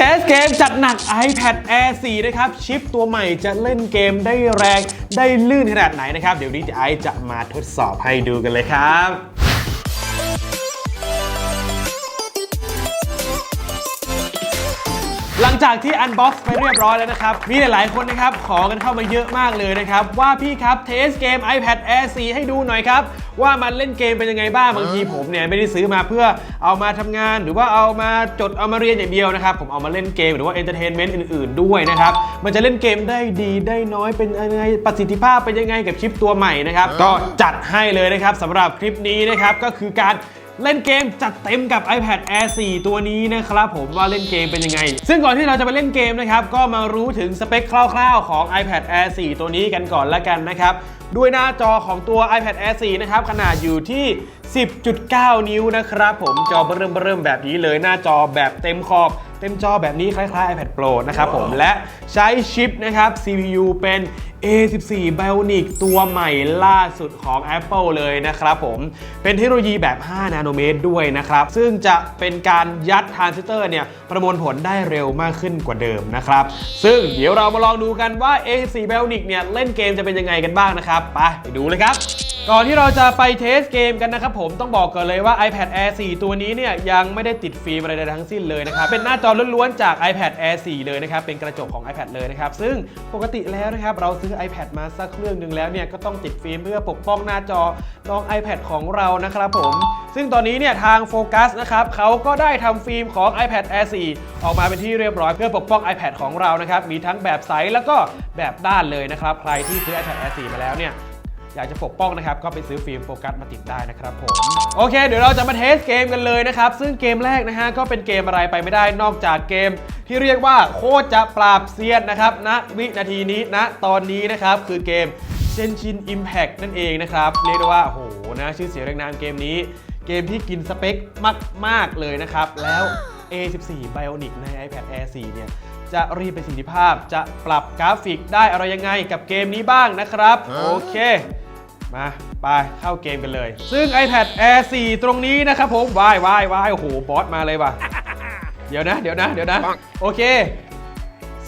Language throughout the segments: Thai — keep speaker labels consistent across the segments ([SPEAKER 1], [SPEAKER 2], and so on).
[SPEAKER 1] ทสเกมจัดหนัก iPad Air 4 นะครับ ชิปตัวใหม่จะเล่นเกมได้แรง ได้ลื่นขนาดไหนนะครับ เดี๋ยวนี้ไอจะมาทดสอบให้ดูกันเลยครับ หลังจากที่อันบ็อกซ์ไปเรียบร้อยแล้วนะครับ มีหลายๆคนนะครับ ขอกันเข้ามาเยอะมากเลยนะครับ ว่าพี่ครับเทสเกม iPad Air 4 ให้ดูหน่อยครับ ว่ามันเล่นเกมเป็นยังไงบ้าง บางทีผมเนี่ยไม่ได้ซื้อมาเพื่อเอามาทำงาน หรือว่าเอามาจดเอามาเรียนอย่างเดียวนะครับ ผมเอามาเล่นเกมหรือว่าเอนเตอร์เทนเมนต์อื่นๆ ด้วยนะครับ มันจะเล่นเกมได้ดีได้น้อยเป็นยังไงประสิทธิภาพเป็นยังไงกับชิปตัวใหม่นะครับก็จัดให้เลยนะครับสำหรับคลิปนี้นะครับก็คือการ เล่นเกมจัดเต็มกับ iPad Air 4 ตัวนี้นะครับผมว่าเล่นเกมเป็นยังไง ซึ่งก่อนที่เราจะไปเล่นเกมนะครับก็มารู้ถึงสเปคคร่าวๆของ iPad Air 4 ตัวนี้กันก่อนละกันนะครับด้วยหน้าจอของตัว iPad Air 4 นะครับ ขนาดอยู่ที่ 10.9 นิ้วนะครับผมจอเบิ่มเริ่มแบบนี้เลยหน้าจอแบบเต็มขอบ เต็มจอแบบนี้คล้ายๆ iPad Pro นะครับผมและใช้ชิปนะครับ CPU เป็น A14 Bionic ตัวใหม่ล่าสุดของ Apple เลยนะครับผม เป็นเทคโนโลยีแบบ 5 นาโนเมตรด้วยนะครับ ซึ่งจะเป็นการยัดทรานซิสเตอร์เนี่ย ประมวลผลได้เร็วมากขึ้นกว่าเดิมนะครับ ซึ่งเดี๋ยวเรามาลองดูกันว่า A14 Bionic เนี่ย เล่นเกมจะเป็นยังไงกันบ้างนะครับ ไปไปดูเลยครับก่อนที่เราจะไปเทสเกมกันนะครับผมต้องบอกก่อนเลยว่า iPad Air 4 ตัวนี้เนี่ยยังไม่ได้ติดฟิล์มอะไรใดๆทั้งสิ้นเลยนะครับ เป็นหน้าจอล้วนๆจาก iPad Air 4 เลยนะครับ เป็นกระจกของ iPad เลยนะครับ ซึ่งปกติแล้วนะครับ เราซื้อ iPad มาสักเครื่องหนึ่งแล้วเนี่ย ก็ต้องติดฟิล์มเพื่อปกป้องหน้าจอน้อง iPad ของเรานะครับผม ซึ่งตอนนี้เนี่ยทางโฟกัสนะครับเขาก็ได้ทำฟิล์มของ iPad Air 4 ออกมาเป็นที่เรียบร้อยเพื่อปกป้อง iPad ของเรานะครับ มีทั้งแบบใสแล้วก็แบบด้านเลยนะครับ ใครที่ซื้อ iPad Air 4 มาแล้วเนี่ย อยากจะปกป้องนะครับก็ไปซื้อฟิล์มโฟกัสมาติดได้นะครับผมโอเค เดี๋ยวเราจะมาเทสเกมกันเลยนะครับซึ่งเกมแรกนะฮะก็เป็นเกมอะไรไปไม่ได้นอกจากเกม ที่เรียกว่าโคตรจะปราบเซียนนะครับณวินาทีนี้ณตอนนี้นะครับคือเกม Genshin Impact นั่นเองนะครับเรียกได้ว่าโอ้โหนะชื่อเสียงเรียงนามเกมนี้ เกมที่กินสเปคมาก ๆ เลยนะครับ แล้ว A14 Bionic ใน iPad Air 4 เนี่ย จะรีบประสิทธิภาพจะปรับกราฟิกได้อะไรยังไงกับเกมนี้บ้างนะครับ โอเค มาไปเข้าเกมกันเลย ซึ่ง iPad Air 4 ตรงนี้นะครับผมวายวายวายโอ้โหบอสมาเลยว่ะ เดี๋ยวนะ เดี๋ยวนะ เดี๋ยวนะ โอเค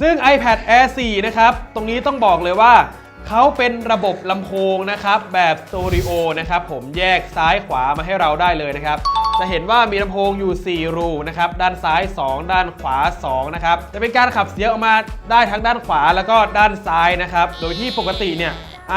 [SPEAKER 1] ซึ่ง iPad Air 4 นะครับ ตรงนี้ต้องบอกเลยว่าเขาเป็นระบบลำโพงนะครับ แบบส t ต r ริโอนะครับผมแยกซ้ายขวามาให้เราได้เลยนะครับ จะเห็นว่ามีลำโพงอยู่ 4 รูนะครับ ด้านซ้าย 2 ด้านขวา 2 นะครับ จะเป็นการขับเสียงออกมาได้ทั้งด้านขวาแล้วก็ด้านซ้ายนะครับ โดยที่ปกติเนี่ย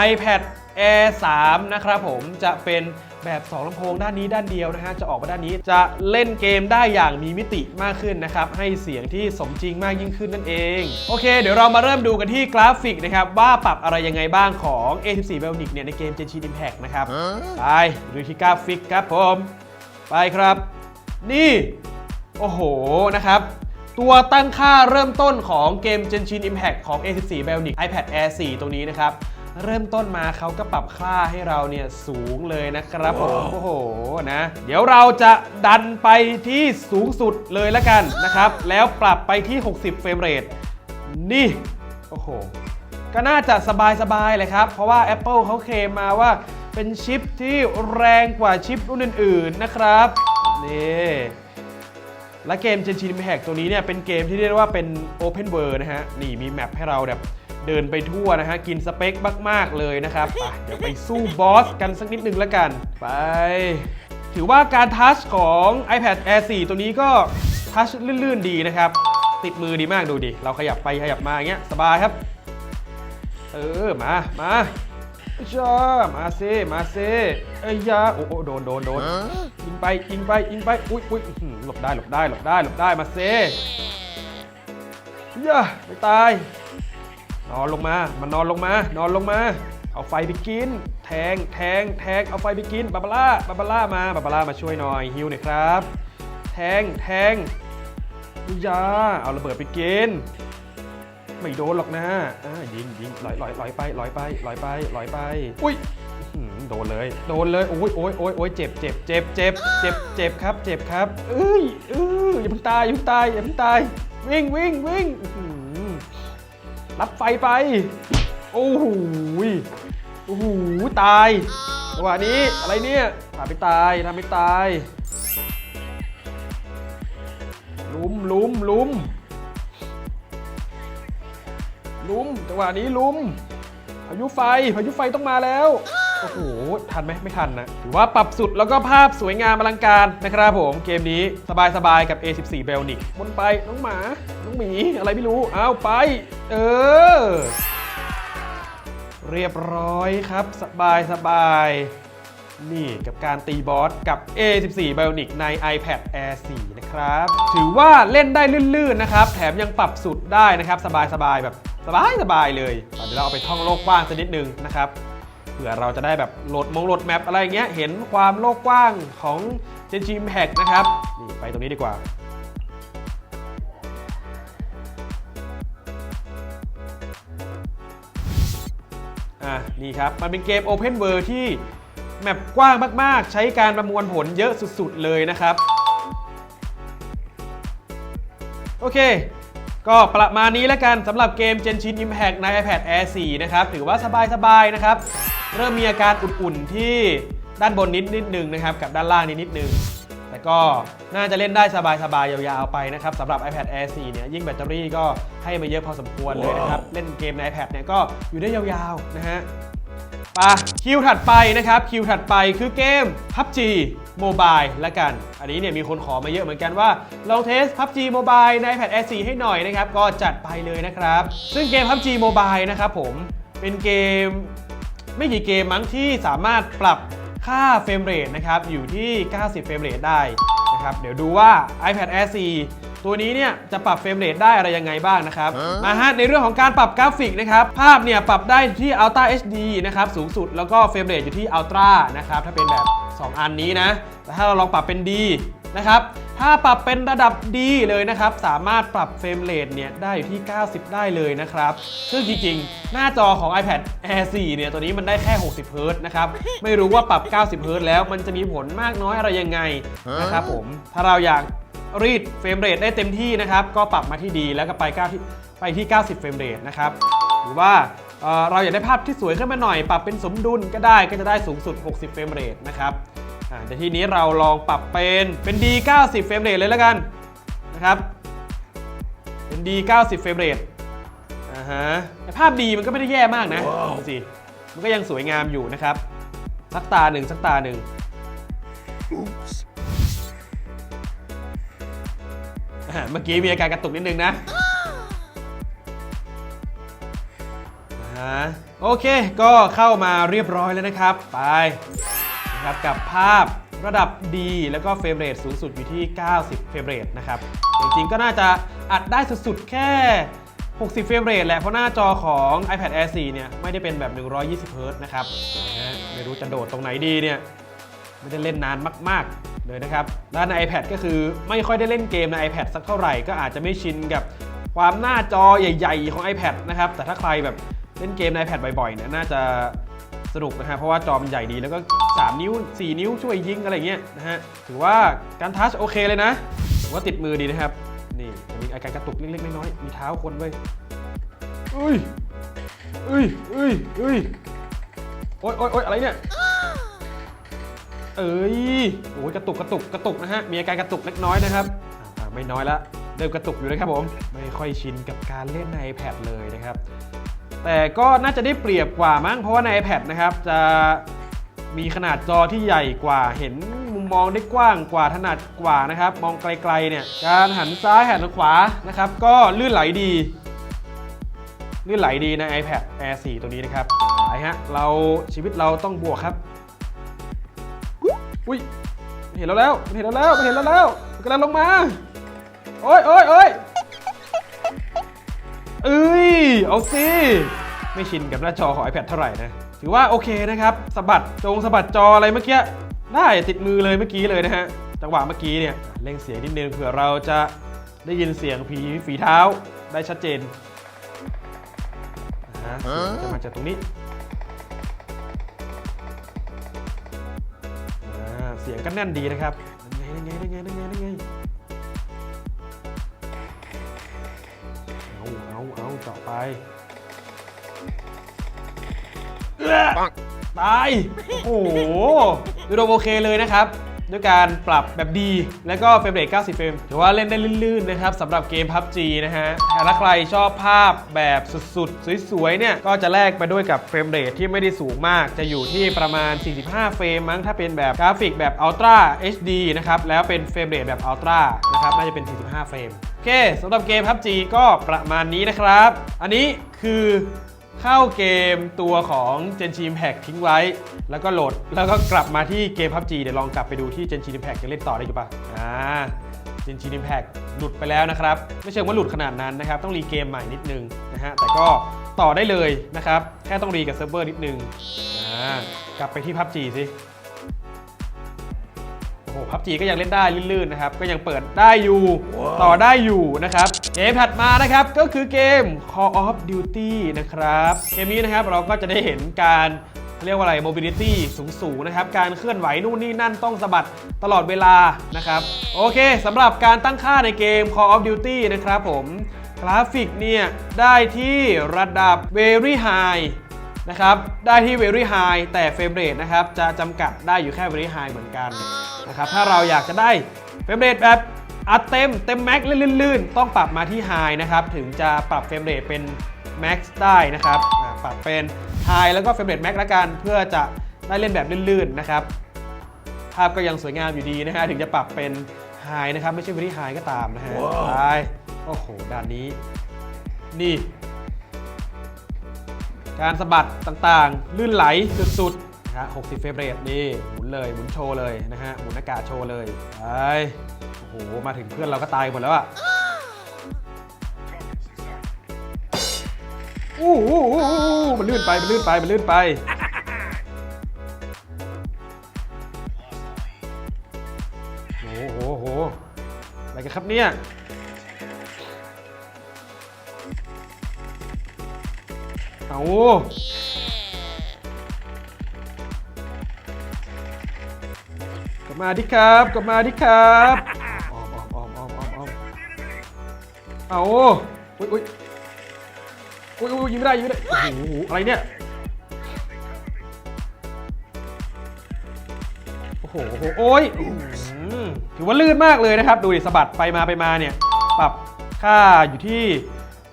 [SPEAKER 1] iPad Air 3นะครับผมจะเป็นแบบ2ลำโพงด้านนี้ด้านเดียวนะฮะจะออกมาด้านนี้จะเล่นเกมได้อย่างมีมิติมากขึ้นนะครับ ให้เสียงที่สมจริงมากยิ่งขึ้นนั่นเอง โอเค เดี๋ยวเรามาเริ่มดูกันที่กราฟิกนะครับ ว่าปรับอะไรยังไงบ้างของ A14 Bionic เนี่ยในเกม Genshin Impact นะครับ ไปดูที่กราฟิกครับผม ไปครับ นี่ โอ้โหนะครับตัวตั้งค่าเริ่มต้นของเกม Genshin Impact ของ A14 Bionic iPad Air 4ตรงนี้นะครับ เริ่มต้นมาเขาก็ปรับค่าให้เราเนี่ยสูงเลยนะครับผมโอ้โหนะ เดี๋ยวเราจะดันไปที่สูงสุดเลยละกันนะครับ แล้วปรับไปที่ 60 เฟรมเรทนี่โอ้โหก็น่าจะสบายๆเลยครับ เพราะว่า Apple เขาเคลมมาว่าเป็นชิปที่แรงกว่าชิปรุ่นอื่นๆนะครับนี่และเกม Genshin Impact ตัวนี้เนี่ยเป็นเกมที่เรียกว่าเป็น Open World นะฮะนี่มีแมปให้เราแบบ เดินไปทั่วนะฮะ กินสเปคมาก ๆ เลยนะครับไปเดี๋ยวไปสู้บอสกันสักนิดนึงแล้วกัน ไป ถือว่าการทัชของ iPad Air 4 ตัวนี้ก็ทัชลื่น ๆ ดีนะครับ ติดมือดีมากดูดิ เราขยับไปขยับมาอย่างเงี้ยสบายครับ เออ มา มาจ้ามาเซมาเซเอ้ยาโอ้โหโดนโดนโดนยิงไปยิงไปยิงไป อุ้ยอุ้ยหลบได้หลบได้หลบได้หลบได้มาเซย่าไม่ตาย อนลงมา มันนอนลงมา นอนลงมา เอาไฟไปกิน แทง แทง แทง เอาไฟไปกิน บาบาร่า บาบาร่ามา บาบาร่ามาช่วยหน่อยฮิวหน่อยครับ แทง แทงอยาเอาระเบิดไปกิน ไม่โดนหรอกนะอ่ายิงยิงลอยลอยลอยไปลอยไปลอยไปลอยไป อุ้ยโดนเลย โดนเลย โอ้ยโอ้ยโอ้ยโอ้ยเจ็บเจ็บเจ็บเจ็บเจ็บเจ็บครับ เจ็บครับเอ้ยเอออย่าเพิ่งตายอย่าเพิ่งตายอย่าเพิ่งตาย วิ่งวิ่งวิ่ง รับไฟไป โอ้โหโอ้โหตายจังหวะนี้อะไรเนี่ยทำไม่ตายทำไม่ตายลุ้มลุ้มลุ้มลุ้มจังหวะนี้ลุ้มพายุไฟพายุไฟต้องมาแล้ว โอ้โห ทันไหมไม่ทันนะถือว่าปรับสุดแล้วก็ภาพสวยงามอลังการนะครับผม เกมนี้สบายๆกับ A14 b e l n i c บนไปน้องหมา น้องหมี อะไรไม่รู้เอาไป เออ เรียบร้อยครับสบายสบายๆนี่กับการตีบอสกับ A14 Bionic ใน iPad Air 4 นะครับ ถือว่าเล่นได้ลื่นๆนะครับ แถมยังปรับสุดได้นะครับ สบายๆแบบสบายๆเลย เดี๋ยวเราเอาไปท่องโลกกว้างสักนิดนึงนะครับ เผื่อเราจะได้แบบโหลดมงโหลดแมปอะไรเงี้ย เห็นความโลกกว้างของ Genshin Impact นะครับ นี่ไปตรงนี้ดีกว่าอะนี่ครับ มันเป็นเกม Open World ที่แมปกว้างมาก ๆ ใช้การประมวลผลเยอะสุด ๆ เลยนะครับ โอเค ก็ประมาณนี้แล้วกันสำหรับเกม Genshin Impact ใน iPad Air 4 นะครับ ถือว่าสบาย ๆ นะครับ เริ่มมีอาการอุ่นๆที่ด้านบนนิดนิดนึงนะครับกับด้านล่างนิดนิดนึงแต่ก็น่าจะเล่นได้สบายๆยาวๆไปนะครับสำหรับ iPad Air 4 เนี่ยยิ่งแบตเตอรี่ก็ให้มาเยอะพอสมควรเลยนะครับ เล่นเกมใน iPad เนี่ยก็อยู่ได้ยาวๆนะฮะปะคิวถัดไปนะครับ คิวถัดไปคือเกม PUBG Mobile ละกัน อันนี้เนี่ยมีคนขอมาเยอะเหมือนกันว่าลองเทส PUBG Mobile ใน iPad Air 4 ให้หน่อยนะครับ ก็จัดไปเลยนะครับ ซึ่งเกม PUBG Mobile นะครับผมเป็นเกม ไม่กี่เกมมั้งที่สามารถปรับค่าเฟรมเรทนะครับอยู่ที่ 90 เฟรมเรทได้นะครับเดี๋ยวดูว่า iPad Air 4 ตัวนี้เนี่ยจะปรับเฟรมเรทได้อะไรยังไงบ้างนะครับมาฮะในเรื่องของการปรับกราฟิกนะครับภาพเนี่ยปรับได้ที่ Ultra HD นะครับสูงสุดแล้วก็เฟรมเรทอยู่ที่ Ultra นะครับถ้าเป็นแบบ 2 อันนี้นะแต่ถ้าเราลองปรับเป็น D นะครับ ถ้าปรับเป็นระดับดีเลยนะครับ สามารถปรับเฟรมเรทเนี่ยได้อยู่ที่ 90 ได้เลยนะครับ ซึ่งจริงๆ หน้าจอของ iPad Air 4 เนี่ยตัวนี้มันได้แค่ 60เฮิรต์นะครับ ไม่รู้ว่าปรับ 90เฮิรต์แล้วมันจะมีผลมากน้อยอะไรยังไงนะครับผม ถ้าเราอยากรีดเฟรมเรทได้เต็มที่นะครับ ก็ปรับมาที่ดีแล้วก็ไป9ไปที่ 90 เฟรมเรทนะครับ หรือว่าเราอยากได้ภาพที่สวยขึ้นมาหน่อย ปรับเป็นสมดุลก็ได้ก็จะได้สูงสุด 60 เฟรมเรทนะครับ แต่ทีนี้เราลองปรับเป็นเป็น D 90 เฟรมเรทเลยแล้วกันนะครับเป็น D 90 เฟรมเรทอ่าฮะแต่ภาพดีมันก็ไม่ได้แย่มากนะดูสิมันก็ยังสวยงามอยู่นะครับสักตาหนึ่งสักตาหนึ่งอ่าเมื่อกี้มีอาการกระตุกนิดนึงนะอ่าโอเค ก็เข้ามาเรียบร้อยแล้วนะครับ ไป นะครับกับภาพระดับดีแล้วก็เฟรมเรทสูงสุดอยู่ที่ 90 เฟรมเรทนะครับ จริงๆ ก็น่าจะอัดได้สุดๆ แค่ 60 เฟรมเรทแหละ เพราะหน้าจอของ iPad Air 4 เนี่ย ไม่ได้เป็นแบบ 120 เฮิรตนะครับ ไม่รู้จะโดดตรงไหนดีเนี่ย ไม่ได้เล่นนานมากๆ เลยนะครับด้านใน iPad ก็คือไม่ค่อยได้เล่นเกมใน iPad สักเท่าไหร่ ก็อาจจะไม่ชินกับความหน้าจอใหญ่ ๆ ของ iPad นะครับ แต่ถ้าใครแบบเล่นเกมใน iPad บ่อยๆ เนี่ย น่าจะ สนุกนะฮะเพราะว่าจอมันใหญ่ดีแล้วก็ 3 นิ้ว 4 นิ้วช่วยยิงอะไรเงี้ยนะฮะถือว่าการทัชโอเคเลยนะถือว่าติดมือดีนะครับ นี่จะมีอาการกระตุกเล็กๆน้อยๆมีเท้าคนด้วยอุ้ยอุ้ยอุ้ยอุ้ยโอ๊ยโอ๊ยโอ๊ยอะไรเนี่ยเอ้ยโอ้ยกระตุกกระตุกกระตุกนะฮะมีอาการกระตุกเล็กน้อยนะครับไม่น้อยละเริ่มกระตุกอยู่นะครับผม ไม่ค่อยชินกับการเล่นใน iPad เลยนะครับ แต่ก็น่าจะได้เปรียบกว่ามั้งเพราะว่าใน iPad นะครับจะมีขนาดจอที่ใหญ่กว่า เห็นมุมมองได้กว้างกว่าถนัดกว่านะครับ มองไกลๆเนี่ย การหันซ้ายหันขวานะครับ ก็ลื่นไหลดี ลื่นไหลดีใน iPad Air 4 ตัวนี้นะครับไปฮะ เราชีวิตเราต้องบวกครับ อุ้ยเห็นเราแล้วเห็นเราแล้วเห็นเราแล้วกำลังลงมา โอ้ยโอ้ยโอ้ย เอ้ย เอาสิไม่ชินกับหน้าจอของ iPad เท่าไหร่นะ ถือว่าโอเคนะครับสะบัดจงสะบัดจออะไรเมื่อกี้ได้ติดมือเลยเมื่อกี้เลยนะฮะ จังหวะเมื่อกี้เนี่ยเร่งเสียงนิดนึงเผื่อเราจะได้ยินเสียงผีฝีเท้าได้ชัดเจนนะฮะจะมาจากตรงนี้เสียงก็แน่นดีนะครับนั่นไงนั่นไงนั่นไงนั่นไงนั่นไง เอาเอาเจาะไปเอื้อตาย โอ้โหดูโดโอเคเลยนะครับ ด้วยการปรับแบบดี แล้วก็เฟรมเรท90เฟรมถือว่าเล่นได้ลื่นๆนะครับสำหรับเกม PUBG นะฮะถ้าใครชอบภาพแบบสุดๆ สวยๆ เนี่ย ก็จะแลกไปด้วยกับเฟรมเรทที่ไม่ได้สูงมาก จะอยู่ที่ประมาณ 45 เฟรมมั้งถ้าเป็นแบบกราฟิกแบบ Ultra HD นะครับ แล้วเป็นเฟรมเรทแบบ Ultra นะครับ น่าจะเป็น 45 เฟรม โอเคสำหรับเกม PUBG ก็ประมาณนี้นะครับ อันนี้คือ เข้าเกมตัวของ Gen ชีมแพ็ทิ้งไว้ แล้วก็โหลด แล้วก็กลับมาที่เกมพับจีเดี๋ยวลองกลับไปดูที่ Genshin Impact จะเล่นต่อได้อยู่ปะอ่าเจนชีมแพกหลุดไปแล้วนะครับ ไม่เชิงว่าหลุดขนาดนั้นนะครับ ต้องรีเกมใหม่นิดนึงนะฮะ แต่ก็ต่อได้เลยนะครับ แค่ต้องรีกับเซิร์ฟเวอร์นิดนึงอ่ากลับไปที่พับจีสิ หพับจีก็ยังเล่นได้ลื่นๆนะครับ ก็ยังเปิดได้อยู่ ต่อได้อยู่นะครับ เกมถัดมานะครับก็คือเกม Call of Duty นะครับ เกมนี้นะครับเราก็จะได้เห็นการเรียกว่าอะไร mobility สูงๆนะครับ การเคลื่อนไหวนู่นนี่นั่นต้องสะบัดตลอดเวลานะครับ โอเคสำหรับการตั้งค่าในเกม Call of Duty นะครับผมกราฟิกเนี่ย ได้ที่ระดับ very high นะครับ ได้ที่ very high แต่เฟรมเรทนะครับ จะจำกัดได้อยู่แค่ very high เหมือนกัน นะครับถ้าเราอยากจะได้เฟรมเรทแบบอัดเต็มเต็มแม็กลื่นๆ ต้องปรับมาที่ high นะครับถึงจะปรับเฟรมเรทเป็น max ได้นะครับอ่าปรับเป็น high แล้วก็เฟรมเรท max ละกันเพื่อจะได้เล่นแบบลื่นๆนะครับภาพก็ยังสวยงามอยู่ดีนะฮะถึงจะปรับเป็น high นะครับไม่ใช่ very high ก็ตามนะฮะไปโอ้โหด้านนี้นี่ การสะบัดต่างๆ ลื่นไหลสุดๆนะ ฮะ60 เฟรมเรทนี่หมุนเลยหมุนโชว์เลยนะฮะหมุนอากาศโชว์เลยไปโอ้โหมาถึงเพื่อนเราก็ตายหมดแล้วอะอู้หูอู้หูมันลื่นไปมันลื่นไปมันลื่นไปโอ้โหโอ้โหอะไรกันครับเนี่ยเอา บมาดิครับกลับมาดิครับออมออมออมออมออมออมเอาอุ้ยอุ้ยอุ้ยอุ้ยยิงไม่ได้ยิงไม่ได้โอ้โหอะไรเนี่ยโอ้โหโอ้ยถือว่าลื่นมากเลยนะครับ ดูดิสะบัดไปมาไปมาเนี่ย ปรับค่าอยู่ที่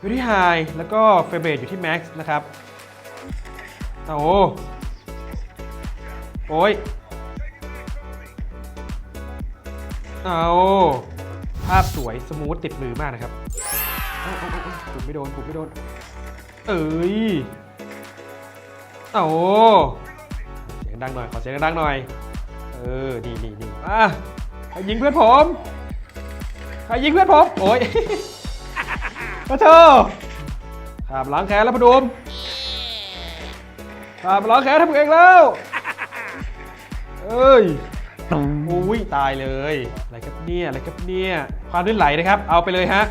[SPEAKER 1] very high แล้วก็เฟรมเรทอยู่ที่ max นะครับเอาโอ้โอ้ย เอาภาพสวยสมูทติดมือมากนะครับเอาเอาเอาเอาปุ่มไม่โดนปุ่มไม่โดน เอ้ยเอาเสียงดังหน่อย ขอเสียงดังหน่อย เออ ดีดีดีอะใครยิงเพื่อนผมใครยิงเพื่อนผม โอ้ยพระเจ้าขาบล้างแค้นแล้วพะดุมตามล้างแค้นทำเองแล้ว เอ้ย อุ้ยตายเลย อะไรครับเนี่ยอะไรครับเนี่ยความลื่นไหลนะครับ เอาไปเลยฮะ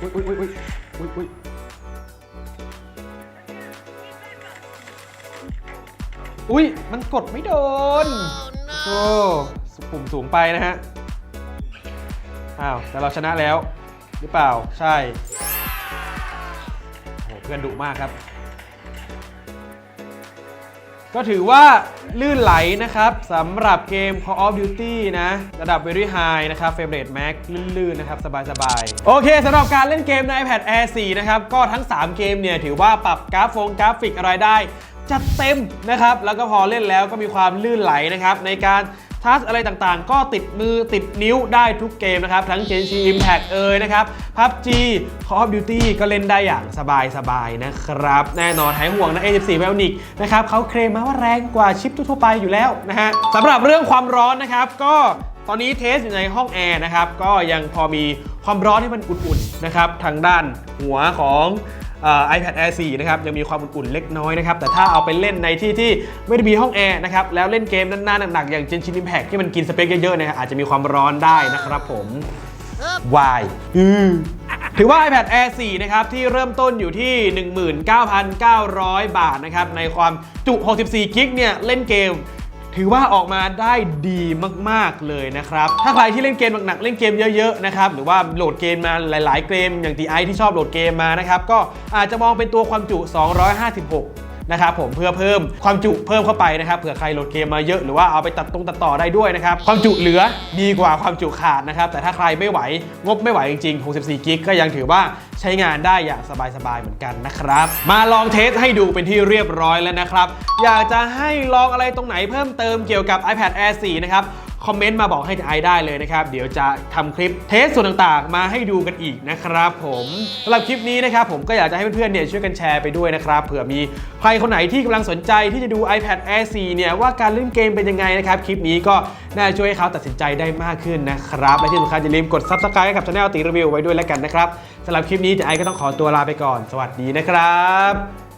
[SPEAKER 1] อุ้ยอุ้ยอุ้ยอุ้ยอุ้ยอุ้ยอุ้ยมันกดไม่โดนโอ้ปุ่มสูงไปนะฮะ อ้าว แต่เราชนะแล้ว หรือเปล่า ใช่โอ้เพื่อนดุมากครับ ก็ถือว่าลื่นไหลนะครับสำหรับเกม Call of Duty นะ ระดับ Very High นะครับ Frame Rate Max ลื่นๆ นะครับ สบายๆ โอเคสำหรับการเล่นเกมใน iPad Air 4 นะครับ ก็ทั้ง 3 เกมเนี่ย ถือว่าปรับกราฟงกราฟิกอะไรได้ จัดเต็มนะครับ แล้วก็พอเล่นแล้วก็มีความลื่นไหลนะครับในการ ทัชอะไรต่างๆ ก็ติดมือติดนิ้วได้ทุกเกมนะครับ ทั้ง Genshin Impact เอ่ยนะครับ PUBG Call of Duty ก็เล่นได้อย่างสบายๆนะครับ แน่นอนหายห่วงนะ A14 Bionic นะครับเขาเคลมมาว่าแรงกว่าชิปทั่วไปอยู่แล้วนะฮะสำหรับเรื่องความร้อนนะครับ ก็ตอนนี้เทสอยู่ในห้องแอร์นะครับ ก็ยังพอมีความร้อนให้มันอุ่นๆนะครับทางด้านหัวของ iPad Air 4 นะครับยังมีความอุ่นๆเล็กน้อยนะครับแต่ถ้าเอาไปเล่นในที่ที่ไม่ได้มีห้องแอร์นะครับแล้วเล่นเกมนานๆหนักๆอย่าง Genshin Impact ที่มันกินสเปคเยอะๆนะครับอาจจะมีความร้อนได้นะครับผมวายถือว่า iPad Air 4 นะครับ ที่เริ่มต้นอยู่ที่ 19,900 บาทนะครับ ในความจุ 64 กิกเนี่ย เล่นเกม ถือว่าออกมาได้ดีมากๆเลยนะครับ ถ้าใครที่เล่นเกมหนักๆเล่นเกมเยอะๆนะครับหรือว่าโหลดเกมมาหลาย ๆ เกมอย่างตีไอที่ชอบโหลดเกมมานะครับก็อาจจะมองเป็นตัวความจุ 256 นะครับผมเพื่อเพิ่มความจุเพิ่มเข้าไปนะครับเผื่อใครโหลดเกมมาเยอะหรือว่าเอาไปตัดตรงตัดต่อได้ด้วยนะครับความจุเหลือดีกว่าความจุขาดนะครับแต่ถ้าใครไม่ไหวงบไม่ไหวจริงๆ 64 กิกก็ยังถือว่าใช้งานได้อย่างสบายๆเหมือนกันนะครับ มาลองเทสให้ดูเป็นที่เรียบร้อยแล้วนะครับ อยากจะให้ลองอะไรตรงไหนเพิ่มเติมเกี่ยวกับ iPad Air 4 นะครับ คอมเมนต์มาบอกให้ไอได้เลยนะครับ เดี๋ยวจะทำคลิปเทสส่วนต่างๆ มาให้ดูกันอีกนะครับผมสำหรับคลิปนี้นะครับผมก็อยากจะให้เพื่อนๆเนี่ยช่วยกันแชร์ไปด้วยนะครับเผื่อมีใครคนไหนที่กำลังสนใจที่จะดู iPad Air 4เนี่ยว่าการเล่นเกมเป็นยังไงนะครับคลิปนี้ก็น่าจะช่วยให้เขาตัดสินใจได้มากขึ้นนะครับและที่สำคัญอย่าลืมกด Subscribe กับช่องตีรีวิวไว้ด้วยแล้วกันนะครับสำหรับคลิปนี้เดี๋ยวไอก็ต้องขอตัวลาไปก่อน สวัสดีนะครับ